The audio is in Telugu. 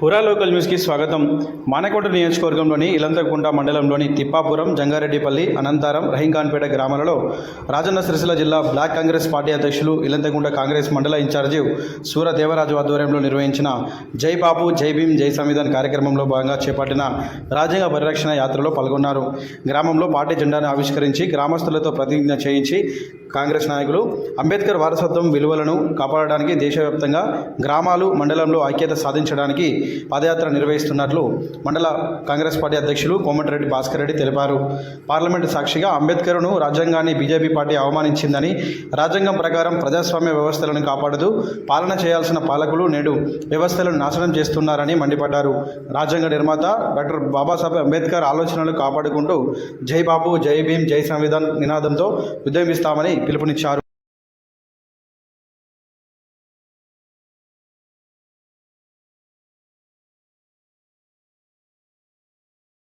పురా లోకల్ న్యూస్కి స్వాగతం. మానకోట నియోజకవర్గంలోని ఇలంతకుంట మండలంలోని తిప్పాపురం జంగారెడ్డిపల్లి అనంతారం రహీంఖాన్పేట గ్రామాలలో రాజన్న సిరిసిల్ల జిల్లా బ్లాక్ కాంగ్రెస్ పార్టీ అధ్యక్షులు ఇలంతకుంట కాంగ్రెస్ మండల ఇన్ఛార్జి సూర దేవరాజు ఆధ్వర్యంలో నిర్వహించిన జై బాపు జై భీమ్ జై సంవిధాన్ కార్యక్రమంలో భాగంగా చేపట్టిన రాజ్యాంగ పరిరక్షణ యాత్రలో పాల్గొన్నారు. గ్రామంలో పార్టీ జెండాను ఆవిష్కరించి గ్రామస్తులతో ప్రతిజ్ఞ చేయించి కాంగ్రెస్ నాయకులు అంబేద్కర్ వారసత్వం విలువలను కాపాడడానికి దేశవ్యాప్తంగా గ్రామాలు మండలంలో ఐక్యత సాధించడానికి పాదయాత్ర నిర్వహిస్తున్నట్లు మండల కాంగ్రెస్ పార్టీ అధ్యక్షులు కోమటిరెడ్డి భాస్కర్ రెడ్డి తెలిపారు. పార్లమెంటు సాక్షిగా అంబేద్కర్ను రాజ్యాంగాన్ని బీజేపీ పార్టీ అవమానించిందని రాజ్యాంగం ప్రకారం ప్రజాస్వామ్య వ్యవస్థలను కాపాడుతూ పాలన చేయాల్సిన పాలకులు నేడు వ్యవస్థలను నాశనం చేస్తున్నారని మండిపడ్డారు. రాజ్యాంగ నిర్మాత డాక్టర్ బాబాసాహెబ్ అంబేద్కర్ ఆలోచనలు కాపాడుకుంటూ జై బాబు జై భీమ్ జై సంవిధాన్ నినాదంతో ఉద్యమిస్తామని పిలుపునిచ్చారు.